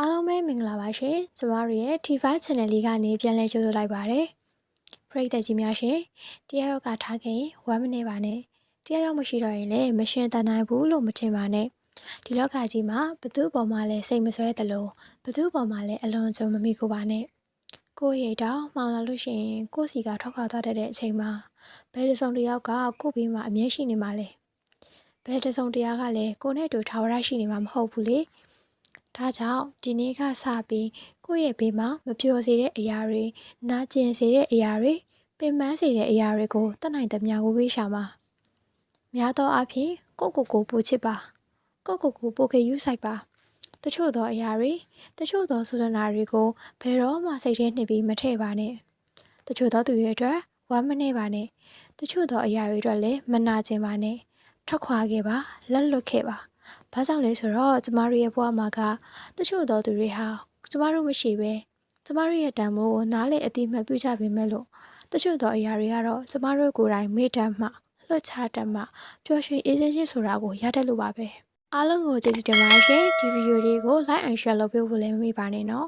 အားလုံးပဲမင်္ဂလာပါရှင်ကျမတို့ရဲ့ T5 Channel လေးကနေပြန်လည်ကြိုဆိုလိုက်ပါတယ်ပရိသတ်ကြီးများရှင်တရားရောက်ကထားခင်ဝမ်းမနေပါနဲ့တရားရောက်မရှိတော့ရင်လည်းမရှင်တန်နိုင်ဘူးလို့မထင်ပါနဲ့ဒီလောကကြီးမှာဘသူ့ပေါ်မှာလဲစိတ်မဆွဲသလိုဘသူ့ပေါ်မှာလဲအလွန်ကြုံမမိကိုပါနဲ့ကိုယ့်ရဲ့တောင်မှောင်လာလို့ရှိရင်ကိုယ့်စီကထောက်ခါသွားတတ်တဲ့အချိန်မှာဘယ်တစ်စုံတစ်ယောက်ကကိုယ့်ဘေးမှာအမြဲရှိနေမှာလဲဘယ်တစ်စုံတစ်ယောက်ကလည်းကိုယ်နဲ့အတူထာဝရရှိနေမှာမဟုတ်ဘူးလေ ဒါကြောင့်ဒီနေ့ကစပြီးကိုယ့်ရဲ့ဘေးမှာမပျော်စေတဲ့အရာတွေနာကျင်စေတဲ့အရာတွေပင်ပန်းစေတဲ့အရာတွေကိုတတ်နိုင်သမျှကိုဝေးရှာမှာများသောအားဖြင့်ကိုယ့်ကိုယ်ကိုပို့ချစ်ပါကိုယ့်ကိုယ်ကိုပို့ခေယူဆိုင်ပါတချို့သောအရာတွေတချို့သောသုဒနာတွေကိုဘယ်တော့မှစိတ်ထဲနှိပ်ပြီးမထည့်ပါနဲ့တချို့သောသူတွေအတွက်ဝမ်းမနေပါနဲ့တချို့သောအရာတွေအတွက်လည်းမနာကျင်ပါနဲ့ထွက်ခွာခဲ့ပါလက်လွတ်ခဲ့ပါ ဘာကြောင့်လဲဆိုတော့ကျမတို့ရဲ့ဘဝမှာကတချို့သောသူတွေဟာကျမတို့မရှိပဲကျမတို့ရဲ့တန်ဖိုးကိုနားလေအတိအမှတ်ပြုကြပေမဲ့လို့တချို့သောအရာတွေကတော့ကျမတို့ကိုယ်တိုင်မေ့တတ်မှလွတ်ချတတ်မှပျော်ရွှင်အေးချမ်းခြင်းဆိုတာကိုရတတ်လို့ပါပဲအားလုံးကိုကျေးဇူးတင်ပါတယ်ရှင်ဒီဗီဒီယိုလေးကို like and share လုပ်ပေးဖို့လည်းမမေ့ပါနဲ့နော်